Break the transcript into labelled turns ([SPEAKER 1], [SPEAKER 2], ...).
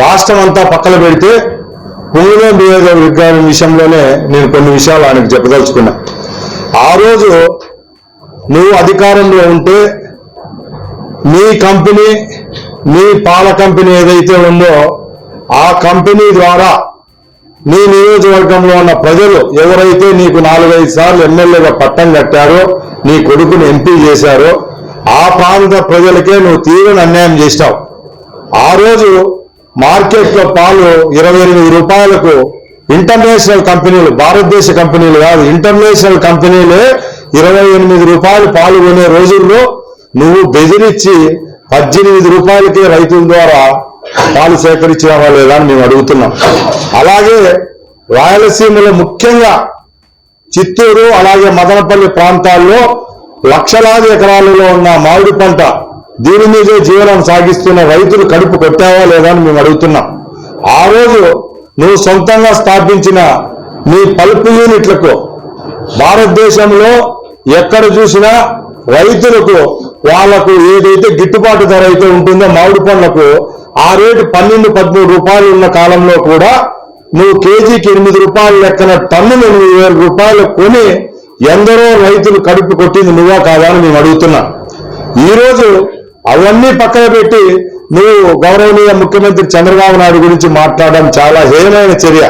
[SPEAKER 1] రాష్ట్రం అంతా పక్కన పెడితే పుంగులో నియోజకవర్గం విషయంలోనే నేను కొన్ని విషయాలు ఆయనకు చెప్పదలుచుకున్నా. ఆ రోజు నువ్వు అధికారంలో ఉంటే నీ కంపెనీ నీ పాల కంపెనీ ఏదైతే ఉందో ఆ కంపెనీ ద్వారా నీ నియోజకవర్గంలో ఉన్న ప్రజలు ఎవరైతే నీకు నాలుగైదు సార్లు ఎమ్మెల్యేగా పట్టం కట్టారో నీ కొడుకుని ఎంపీ చేశారో ఆ ప్రాంత ప్రజలకే నువ్వు తీవ్ర అన్యాయం చేశావు. ఆ రోజు మార్కెట్లో పాలు ఇరవై ఎనిమిది రూపాయలకు ఇంటర్నేషనల్ కంపెనీలు భారతదేశ కంపెనీలు కాదు ఇంటర్నేషనల్ కంపెనీలే ఇరవై ఎనిమిది రూపాయలు పాలు కొనే రోజుల్లో నువ్వు బెదిరించి పద్దెనిమిది రూపాయలకే రైతుల ద్వారా పాలు సేకరించినావా లేదా అని మేము అడుగుతున్నాం. అలాగే రాయలసీమలో ముఖ్యంగా చిత్తూరు అలాగే మదనపల్లి ప్రాంతాల్లో లక్షలాది ఎకరాలలో ఉన్న మామిడి పంట దీని మీదే జీవనం సాగిస్తున్న రైతులు కడుపు కొట్టావా లేదా అని మేము అడుగుతున్నాం. ఆ రోజు నువ్వు సొంతంగా స్థాపించిన నీ పల్పు యూనిట్లకు భారతదేశంలో ఎక్కడ చూసినా రైతులకు వాళ్ళకు ఏదైతే గిట్టుబాటు ధర అయితే ఉంటుందో మామిడి పండ్లకు ఆ రేటు పన్నెండు పదమూడు రూపాయలు ఉన్న కాలంలో కూడా నువ్వు కేజీకి ఎనిమిది రూపాయలు లెక్కన టన్నులు ఎనిమిది వేల రూపాయలు కొని ఎందరో రైతులు కడుపు కొట్టింది నువ్వా కాదా అని మేము అడుగుతున్నాం. ఈరోజు అవన్నీ పక్కన పెట్టి నువ్వు గౌరవనీయ ముఖ్యమంత్రి చంద్రబాబు నాయుడు గురించి మాట్లాడడం చాలా హేయమైన చర్య.